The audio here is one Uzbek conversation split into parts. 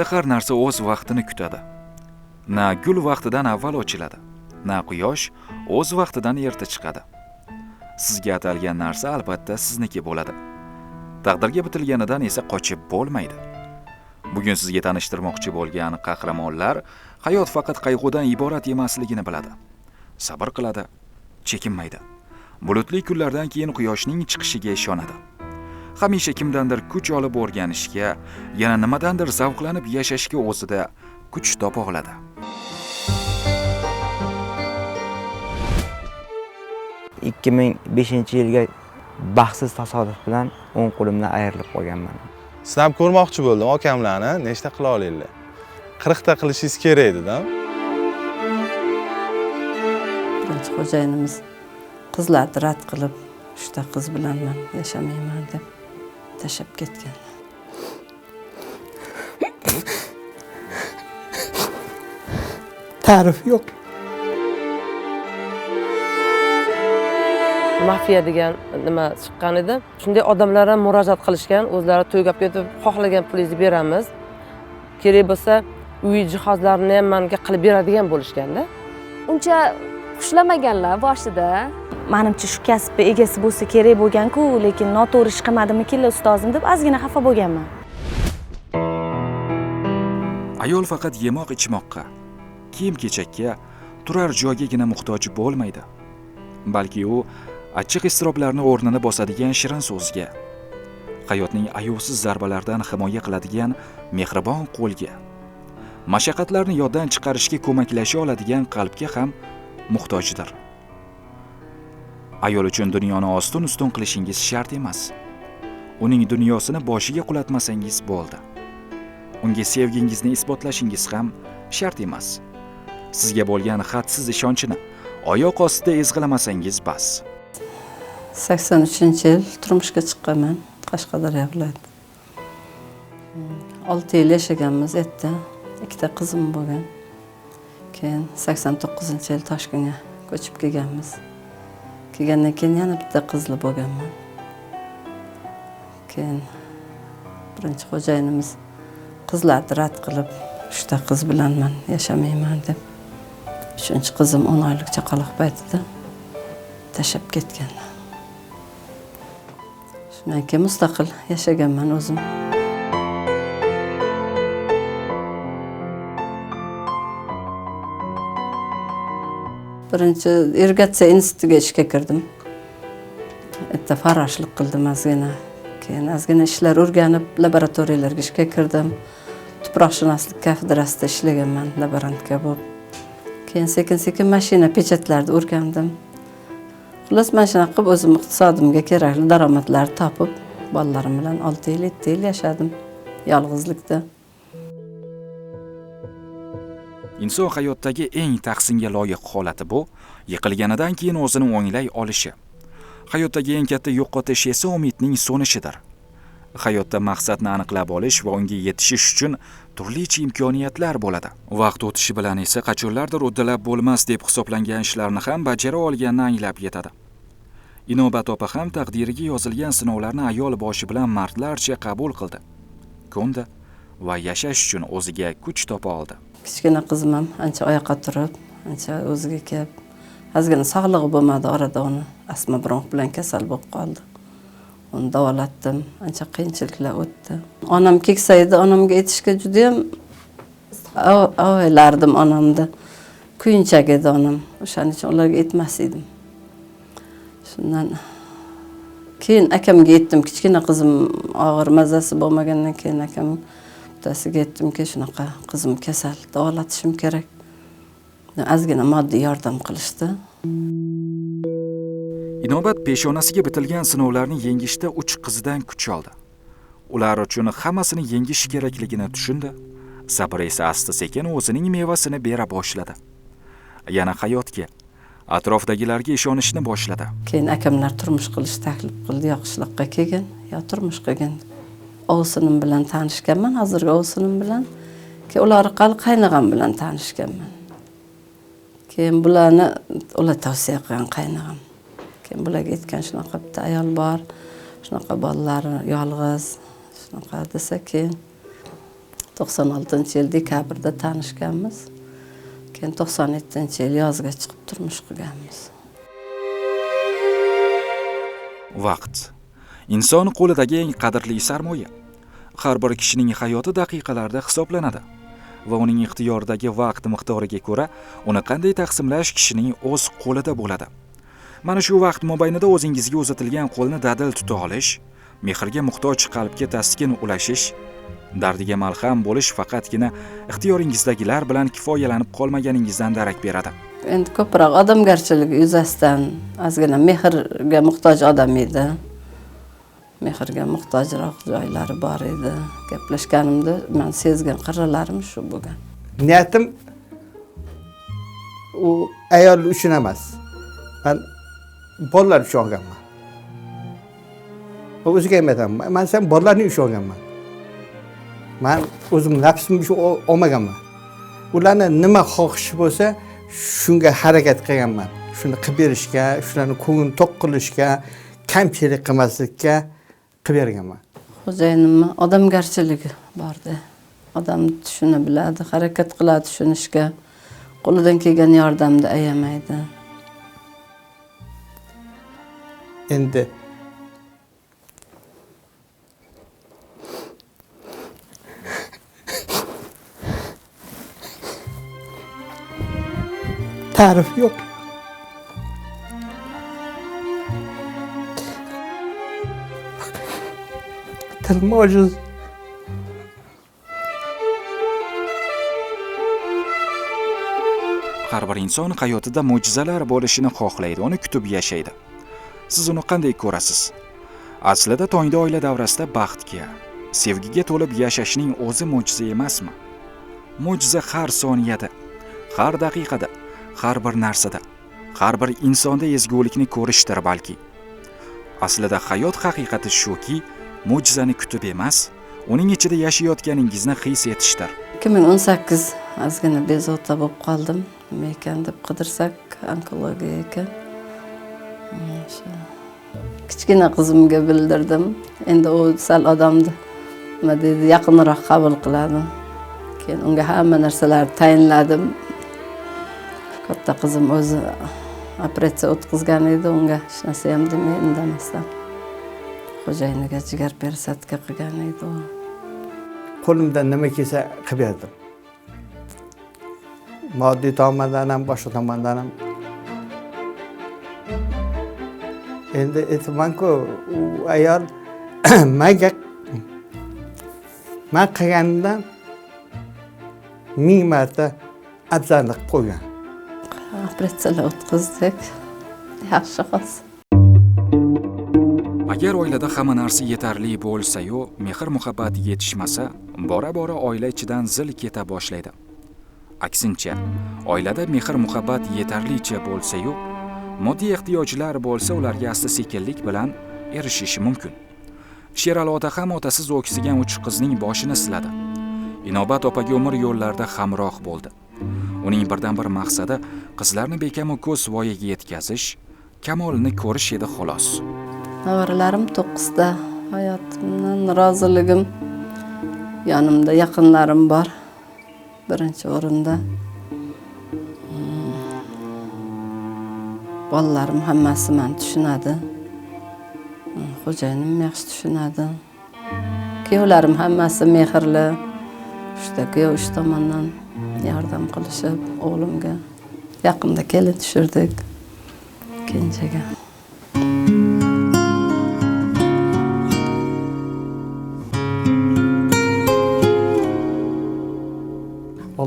hayotda har narsa o'z vaqtini kutadi. Na gul vaqtidan avval ochiladi na quyosh o'z vaqtidan erta chiqadi. Sizga atalgan narsa albatta sizniki bo'ladi. Taqdirga bitilganidan esa qochib bo'lmaydi. Bugun sizga tanishtirmoqchi bo'lgan qahramonlar hayot faqat qayg'udan iborat emasligini biladi. Sabr qiladi chekinmaydi. Bulutli kunlardan keyin quyoshning chiqishiga ishonadi. Hamisha kimdandir kuch olib o'rganishga yana nimadandir zavqlanib yashashga o'zida kuch topa oladi. Ikki ming beshinchi yilga baxtsiz tasodif bilan o'ng qo'limdan ayrilib qolganman. Sinab ko'rmoqchi bo'ldim okamlarni. Nechta qila olinglar? Qirqta qilishingiz kerak edida birinchi xo'jayinimiz qizlarni rad qilib uchta qiz bilan man yashamayman deb tashlab ketganlar ta'rif yo'q. Mafiya degan nima chiqqan edi? Shunday odamlar ham murojaat qilishgan o'zlari to'yga olib ketib xohlagan pulingizni beramiz. Kerak bo'lsa uy jihozlarini ham manga qilib beradigan bo'lishganda. Uncha xushlamaganlar boshida manimcha shu kasbni egasi bo'lsa kerak bo'lganku lekin noto'g'ri ish qilmadimikin ustozim deb ozgina xafa bo'lganman. Ayol faqat yemoq ichmoqqa. Kiyim kechakka turar joygagina muhtoj bo'lmaydi. Balki u achchiq iztiroblarni o'rnini bosadigan shirin so'zga hayotning ayovsiz zarbalaridan himoya qiladigan mehribon qo'lga mashaqqatlarni yoddan chiqarishga ko'maklasha oladigan qalbga ham muhtojdir. Ayol uchun dunyoni ostin ustun qilishingiz shart emas. Uning dunyosini boshiga qulatmasangiz bo'ldi. Unga sevgingizni isbotlashingiz ham shart emas. Sizga bo'lgan hadsiz ishonchini oyoq ostida ezg'ilamasangiz bas. sakson uchinchi yil turmushga chiqqanman qashqadaryo viloyati hmm, olti yil yashaganmiz u yerda ikkita qizim bo'lgan. Keyin sakson to'qqizinchi yil toshkentga ko'chib kelganmiz. Kelgandan keyin yana bitta qizli bo'lganman keyin birinchi xo'jayinimiz qizlarni rad qilib uchta qiz bilan man yashamayman deb uchinchi qizim o'n oylik chaqaloq paytida tashlab ketganlar shundan keyin mustaqil yashaganman o'zim birinchi irrigatsiya institutiga ishga kirdim yerda farroshlik qildim ozgina keyin ozgina ishlar o'rganib laboratoriyalarga ishga kirdim tuproqshunoslik kafedrasida ishlaganman laborantka bo'lib keyin sekin sekin mashina pechatlarni o'rgandim xullas mana shunaqa qilib o'zim iqtisodimga kerakli daromadlarni topib bolalarim bilan olti yil yetti yil yashadim yolg'izlikda inson hayotdagi eng tahsinga loyiq holati bu. Yiqilganidan keyin o'zini o'nglay olishi. Hayotdagi eng katta yo'qotish esa umidning so'nishidir. Hayotda maqsadni aniqlab olish va unga yetishish uchun turlicha imkoniyatlar bo'ladi. Vaqt o'tishi bilan esa qachonlardir uddalab bo'lmas deb hisoblangan ishlarni ham bajara olganini anglab yetadi. Inobat opa ham taqdiriga yozilgan sinovlarni ayol boshi bilan mardlarcha qabul qildi. Ko'ndi va yashash uchun o'ziga kuch topa oldi. Kichkina qizim ham ancha oyoqqa turib ancha o'ziga kelib ozgina sog'lig'i bo'lmadi orada uni astma bronx bilan kasal bo'lib qoldi. Uni davolatdim ancha qiyinchiliklar o'tdi. Onam keksa edi onamga aytishga judayam avaylardim onamni. Kuyinchak edi onam o'shaning uchun ularga aytmas edim. Shundan keyin akamga aytdim kichkina qizim og'ir mazasi bo'lmagandan keyin akam bittasiga aytdimki shunaqa qizim kasal davolatishim kerak? Ozgina moddiy yordam qilishdi. Inobat peshonasiga bitilgan sinovlarni yengishda uch qizidan kuch oldi. Ular uchun hammasini yengish kerakligini tushundi. Sabr esa asta sekin o'zining mevasini bera boshladi. Yana hayotga atrofdagilarga ishonishni boshladi. Keyin akamlar turmush qilish taklif qildi yo qishloqqa kelgin yo turmush qilgin ovsinim bilan tanishganman hozirgi ovsinim bilan. Keyin ular orqali qaynog'am bilan tanishganman. Keyin bularni ular tavsiya qilgan qaynog'am keyin bularga aytgan shunaqa bitta ayol bor shunaqa bolalari yolg'iz shunaqa desa keyin to'qson oltinchi yil dekabrda tanishganmiz. Keyin to'qson yettinchi yil yozga chiqib turmush qurganmiz. Vaqt. Inson qo'lidagi eng qadrli sarmoya. Har bir kishining hayoti daqiqalarda hisoblanadi. Va uning ixtiyoridagi vaqt miqdoriga ko'ra uni qanday taqsimlash kishining o'z qo'lida bo'ladi. Mana shu vaqt mobaynida o'zingizga uzatilgan qo'lni dadil tuta olish mehrga muhtoj qalbga taskin ulashish dardiga malham bo'lish faqatgina ixtiyoringizdagilar bilan kifoyalanib qolmaganingizdan darak beradi. Endi ko'proq odamgarchilik yuzasidan ozgina mehrga muhtoj odam edi. Mehrga muhtojroq joylari bor edi. Gaplashganimda man sezgan qirralarim shu bo'lgan. Niyatim u ayol uchun emas. Man bolalar uchun olganman. O'ziga ham aytaman. Man sen bolalarning uchun olganman. Man o'zim nafsim uchun ol- olmaganman. Ularni nima xohishi bo'lsa shunga harakat qilganman. Shuni qilib berishga shularni ko'nglini to'q qilishga kamchilik qilmaslikka qilib xo'jayinimni odamgarchiligi borda odam tushuna biladi harakat qiladi tushunishga qo'lidan kelgan yordamni ayamaydi endi ta'rif yo'q tilim har bir inson hayotida mo'jizalar bo'lishini xohlaydi uni kutib yashaydi. Siz uni qanday ko'rasiz? Aslida tongda oila davrasida baxtga sevgiga to'lib yashashning o'zi mo'jiza emasmi? Mo'jiza har soniyada har daqiqada har bir narsada har bir insonda ezgulikni ko'rishdir balki. Aslida hayot haqiqati shuki mo'jizani kutib emas uning ichida yashayotganingizni his etishdir. ikki ming o'n sakkiz ozgina bezovta bo'lib qoldim. Nima ekan deb qidirsak onkologiya ekan. O'sha kichkina qizimga bildirdim. Endi u sal odamni nima deydi yaqinroq qabul qiladi. Keyin unga hamma narsalarni tayinladim. Katta qizim o'zi operatsiya o'tkazgan edi. Unga hech narsa ham demay indamasdan. xo'jayiniga jigar beri sadaka qilgan edi u qo'limdan nima kelsa qilib berdim moddiy tomondan ham boshqa tomondan ham endi aytibmanku u ayol manga man qilganimdan ming marta afzallik qo'ygan operatsiyalar o'tkazdik yaxshi hozir agar oilada hamma narsa yetarli bo'lsa-yu mehr muhabbat yetishmasa bora bora oila ichidan zil keta boshlaydi. Aksincha oilada mehr muhabbat yetarlicha bo'lsa-yu moddiy ehtiyojlar bo'lsa ularga asta sekinlik bilan erishish mumkin. Sherali ota ham otasiz o'ksigan uch qizning boshini siladi. Inobat opaga umr yo'llarida hamroh bo'ldi. Uning birdan bir maqsadi qizlarni bekamu ko'z voyaga yetkazish kamolini ko'rish edi xolos. Nevaralarim to'qqizta hayotimdan roziligim yonimda yaqinlarim bor. Birinchi o'rinda. Hmm. bolalarim hammasi mani tushunadi. Hmm, xo'jayinim yaxshi tushunadi. Kuyovlarim hammasi mehrli. Uchta kuyov uch tomondan yordam qilishib o'g'limga yaqinda kelin tushirdik. Kenjaga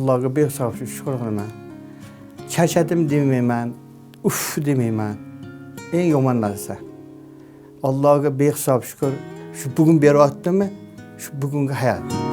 Allah'a bir sağlık şükür qılmam. Çəkədim deməyəm, uff deməyəm. En yaman nəsə. Allah'a bir sağlık şükür. Şu bugün bir attı mı? Şu bugünkü hayat.